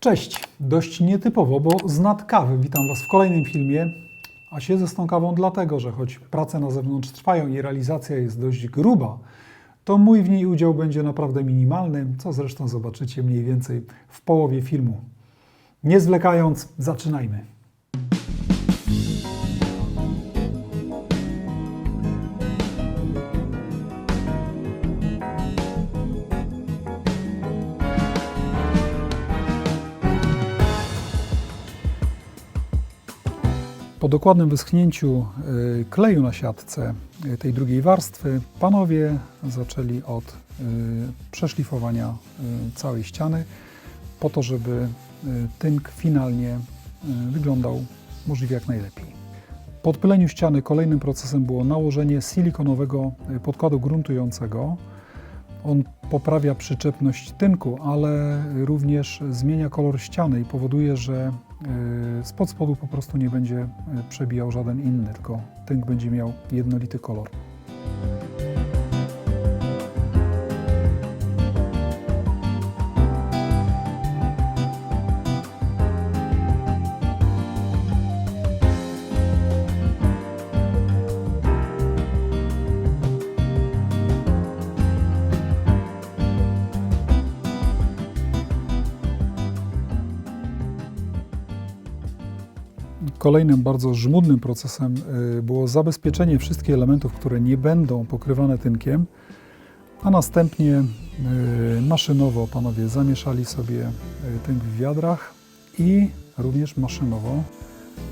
Cześć, dość nietypowo, bo z nad kawy witam Was w kolejnym filmie, a siedzę z tą kawą dlatego, że choć prace na zewnątrz trwają i realizacja jest dość gruba, to mój w niej udział będzie naprawdę minimalny, co zresztą zobaczycie mniej więcej w połowie filmu. Nie zwlekając, zaczynajmy. Po dokładnym wyschnięciu y, kleju na siatce y, tej drugiej warstwy, panowie zaczęli od y, przeszlifowania całej ściany, po to, żeby tynk finalnie wyglądał możliwie jak najlepiej. Po odpyleniu ściany kolejnym procesem było nałożenie silikonowego podkładu gruntującego. On poprawia przyczepność tynku, ale również zmienia kolor ściany i powoduje, że spod spodu po prostu nie będzie y, przebijał żaden inny, tylko tynk będzie miał jednolity kolor. Kolejnym bardzo żmudnym procesem y, było zabezpieczenie wszystkich elementów, które nie będą pokrywane tynkiem, a następnie y, maszynowo panowie zamieszali sobie y, tynk w wiadrach i również maszynowo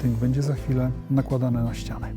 tynk będzie za chwilę nakładany na ścianę.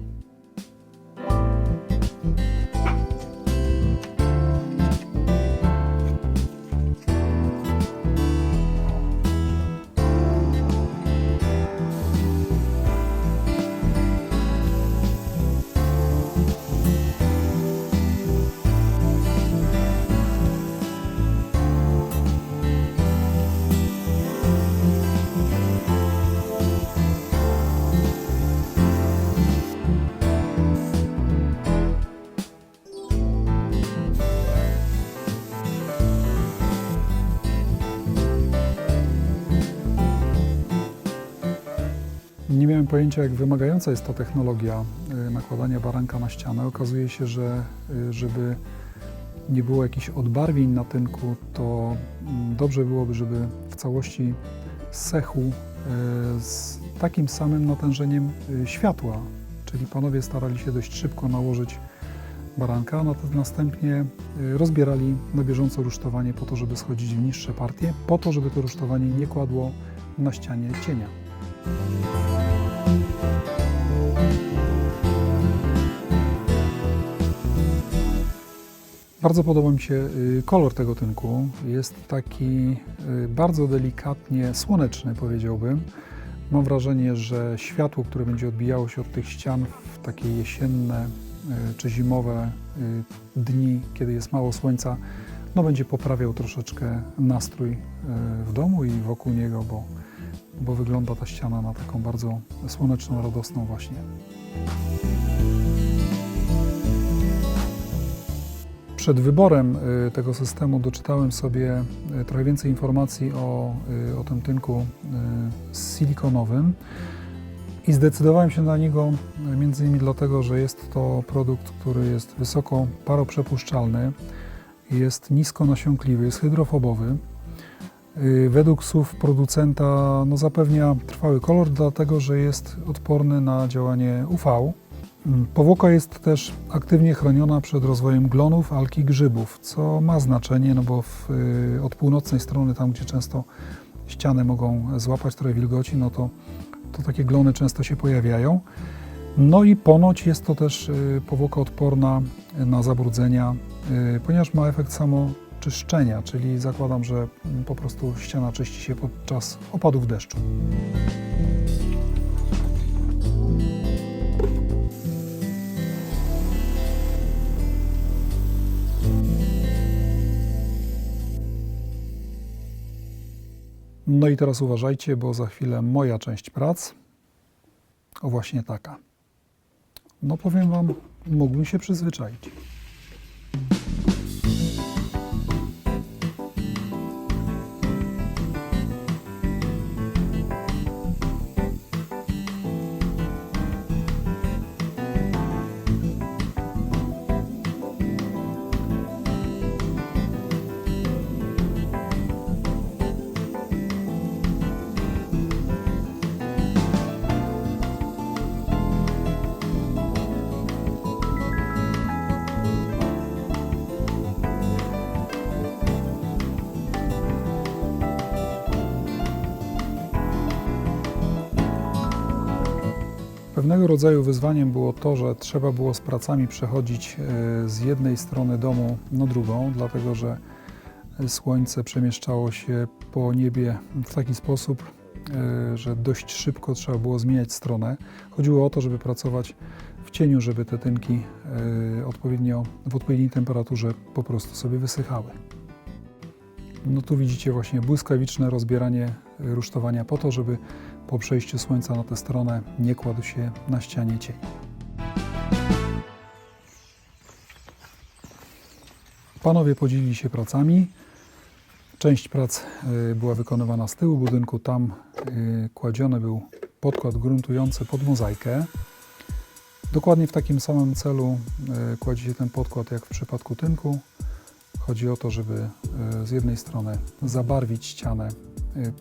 Miałem pojęcia, jak wymagająca jest ta technologia y, nakładania baranka na ścianę. Okazuje się, że y, żeby nie było jakichś odbarwień na tynku, to mm, dobrze byłoby, żeby w całości sechł y, z takim samym natężeniem światła. Czyli panowie starali się dość szybko nałożyć baranka, natomiast następnie rozbierali na bieżąco rusztowanie po to, żeby schodzić w niższe partie, po to, żeby to rusztowanie nie kładło na ścianie cienia. Bardzo podoba mi się y, kolor tego tynku. Jest taki y, bardzo delikatnie słoneczny, powiedziałbym. Mam wrażenie, że światło, które będzie odbijało się od tych ścian w takie jesienne y, czy zimowe dni, kiedy jest mało słońca, no będzie poprawiał troszeczkę nastrój w domu i wokół niego, bo, bo wygląda ta ściana na taką bardzo słoneczną, radosną właśnie. Przed wyborem y, tego systemu doczytałem sobie y, trochę więcej informacji o, y, o tym tynku silikonowym i zdecydowałem się na niego między innymi dlatego, że jest to produkt, który jest wysoko paroprzepuszczalny, jest nisko nasiąkliwy, jest hydrofobowy. Y, Według słów producenta no, zapewnia trwały kolor, dlatego że jest odporny na działanie UV. Mm, Powłoka jest też aktywnie chroniona przed rozwojem glonów, alg i grzybów, co ma znaczenie, no bo w, y, od północnej strony, tam gdzie często ściany mogą złapać trochę wilgoci, no to, to takie glony często się pojawiają. No i ponoć jest to też y, powłoka odporna na zabrudzenia, ponieważ ma efekt samoczyszczenia, czyli zakładam, że po prostu ściana czyści się podczas opadów deszczu. No i teraz uważajcie, bo za chwilę moja część prac. O właśnie taka. No powiem Wam, mógłbym się przyzwyczaić. Pewnego rodzaju wyzwaniem było to, że trzeba było z pracami przechodzić e, z jednej strony domu na drugą, dlatego że słońce przemieszczało się po niebie w taki sposób, e, że dość szybko trzeba było zmieniać stronę. Chodziło o to, żeby pracować w cieniu, żeby te tynki e, odpowiednio, w odpowiedniej temperaturze po prostu sobie wysychały. No tu widzicie właśnie błyskawiczne rozbieranie rusztowania po to, żeby po przejściu słońca na tę stronę nie kładł się na ścianie cień. Panowie podzielili się pracami. Część prac y, była wykonywana z tyłu budynku. Tam y, kładziony był podkład gruntujący pod mozaikę. Dokładnie w takim samym celu y, kładzie się ten podkład jak w przypadku tynku. Chodzi o to, żeby y, z jednej strony zabarwić ścianę y,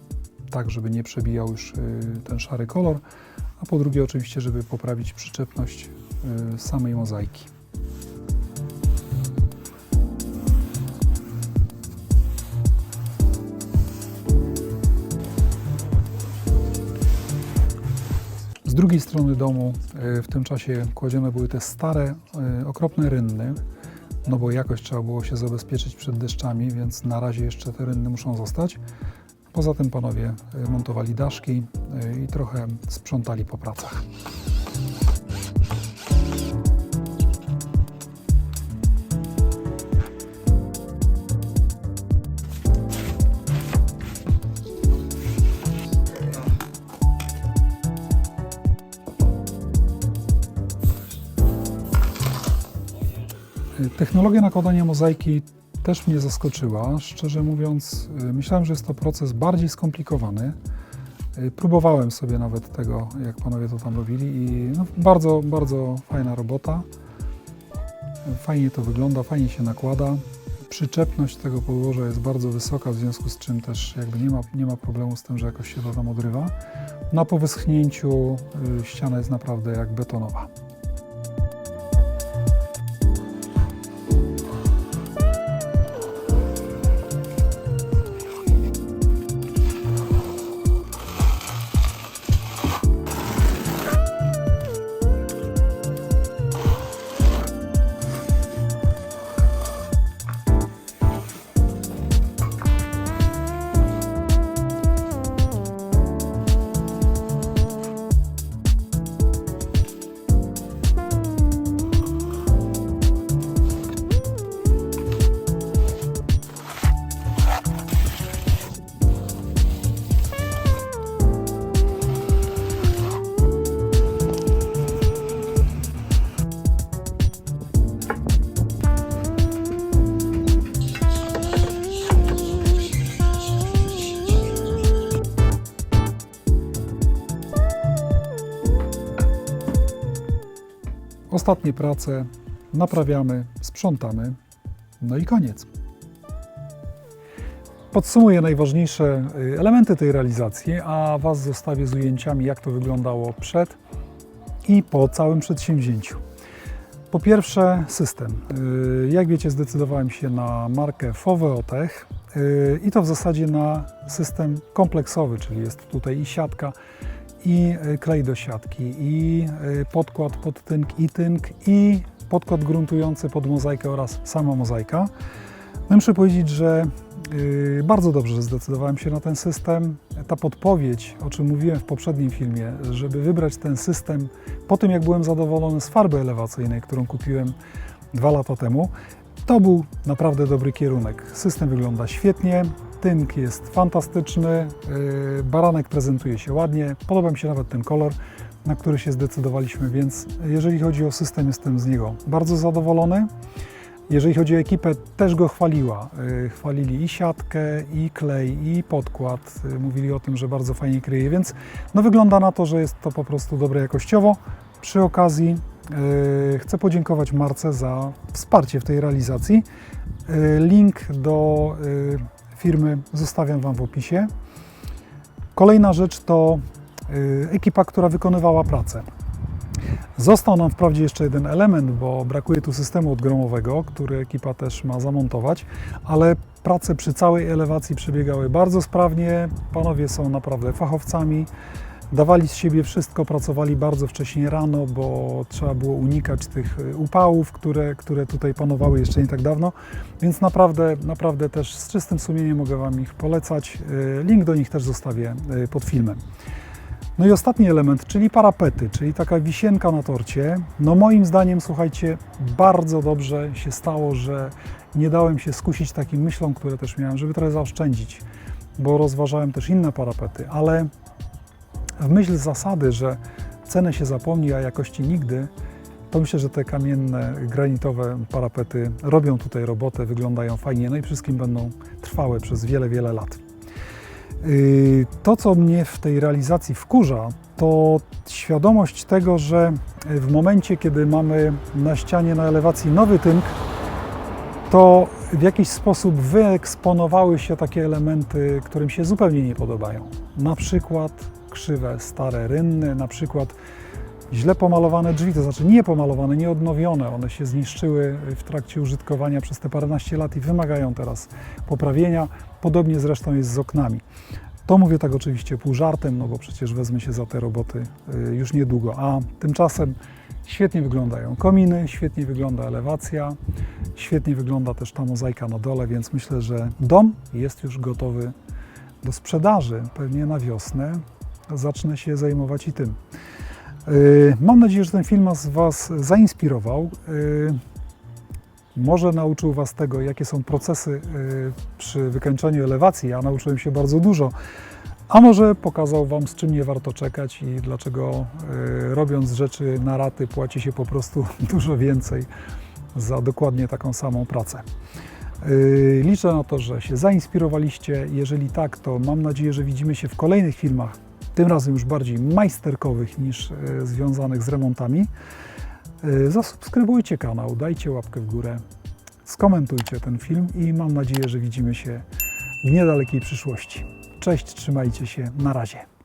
tak, żeby nie przebijał już y, ten szary kolor, a po drugie oczywiście, żeby poprawić przyczepność samej mozaiki. Z drugiej strony domu w tym czasie kładzione były te stare, okropne rynny, no bo jakoś trzeba było się zabezpieczyć przed deszczami, więc na razie jeszcze te rynny muszą zostać. Poza tym panowie y, montowali daszki y, i trochę sprzątali po pracach. Technologia nakładania mozaiki też mnie zaskoczyła. Szczerze mówiąc, y, myślałem, że jest to proces bardziej skomplikowany. Y, Próbowałem sobie nawet tego, jak panowie to tam robili i no, bardzo, bardzo fajna robota. Fajnie to wygląda, fajnie się nakłada. Przyczepność tego podłoża jest bardzo wysoka, w związku z czym też jakby nie ma, nie ma problemu z tym, że jakoś się to tam odrywa. No a po wyschnięciu y, ściana jest naprawdę jak betonowa. Ostatnie prace naprawiamy, sprzątamy, no i koniec. Podsumuję najważniejsze y, elementy tej realizacji, a Was zostawię z ujęciami, jak to wyglądało przed i po całym przedsięwzięciu. Po pierwsze, system. Y, Jak wiecie, zdecydowałem się na markę Foveotech y, i to w zasadzie na system kompleksowy, czyli jest tutaj i siatka, i y, klej do siatki, i y, podkład pod tynk, i tynk, i podkład gruntujący pod mozaikę oraz sama mozaika. No muszę powiedzieć, że y, bardzo dobrze zdecydowałem się na ten system. Ta podpowiedź, o czym mówiłem w poprzednim filmie, żeby wybrać ten system po tym, jak byłem zadowolony z farby elewacyjnej, którą kupiłem dwa lata temu, to był naprawdę dobry kierunek. System wygląda świetnie, tynk jest fantastyczny, yy, baranek prezentuje się ładnie, podoba mi się nawet ten kolor, na który się zdecydowaliśmy, więc jeżeli chodzi o system, jestem z niego bardzo zadowolony. Jeżeli chodzi o ekipę, też go chwaliła. Yy, Chwalili i siatkę, i klej, i podkład. Yy, Mówili o tym, że bardzo fajnie kryje, więc no wygląda na to, że jest to po prostu dobre jakościowo. Przy okazji chcę podziękować Marce za wsparcie w tej realizacji. Yy, Link do yy, firmy zostawiam Wam w opisie. Kolejna rzecz to ekipa, która wykonywała pracę. Został nam wprawdzie jeszcze jeden element, bo brakuje tu systemu odgromowego, który ekipa też ma zamontować, ale prace przy całej elewacji przebiegały bardzo sprawnie. Panowie są naprawdę fachowcami. Dawali z siebie wszystko, pracowali bardzo wcześnie rano, bo trzeba było unikać tych y, upałów, które, które tutaj panowały jeszcze nie tak dawno, więc naprawdę, naprawdę też z czystym sumieniem mogę Wam ich polecać. Y, Link do nich też zostawię y, pod filmem. No i ostatni element, czyli parapety, czyli taka wisienka na torcie. No moim zdaniem, słuchajcie, bardzo dobrze się stało, że nie dałem się skusić takim myślom, które też miałem, żeby trochę zaoszczędzić, bo rozważałem też inne parapety, ale w myśl zasady, że cenę się zapomni, a jakości nigdy, to myślę, że te kamienne, granitowe parapety robią tutaj robotę, wyglądają fajnie, no i wszystkim będą trwałe przez wiele, wiele lat. Yy, To, co mnie w tej realizacji wkurza, to świadomość tego, że w momencie, kiedy mamy na ścianie na elewacji nowy tynk, to w jakiś sposób wyeksponowały się takie elementy, którym się zupełnie nie podobają. Na przykład krzywe, stare rynny, na przykład źle pomalowane drzwi, to znaczy nie pomalowane, nie odnowione. One się zniszczyły w trakcie użytkowania przez te paręnaście lat i wymagają teraz poprawienia. Podobnie zresztą jest z oknami. To mówię tak oczywiście pół żartem, no bo przecież wezmę się za te roboty y, już niedługo. A tymczasem świetnie wyglądają kominy, świetnie wygląda elewacja, świetnie wygląda też ta mozaika na dole, więc myślę, że dom jest już gotowy do sprzedaży. Pewnie na wiosnę zacznę się zajmować i tym. Y, Mam nadzieję, że ten film Was zainspirował. Y, Może nauczył Was tego, jakie są procesy y, przy wykończeniu elewacji. Ja nauczyłem się bardzo dużo. A może pokazał Wam, z czym nie warto czekać i dlaczego robiąc rzeczy na raty płaci się po prostu dużo więcej za dokładnie taką samą pracę. Liczę na to, że się zainspirowaliście. Jeżeli tak, to mam nadzieję, że widzimy się w kolejnych filmach, tym razem już bardziej majsterkowych niż y, związanych z remontami. Y, Zasubskrybujcie kanał, dajcie łapkę w górę, skomentujcie ten film i mam nadzieję, że widzimy się w niedalekiej przyszłości. Cześć, trzymajcie się, na razie.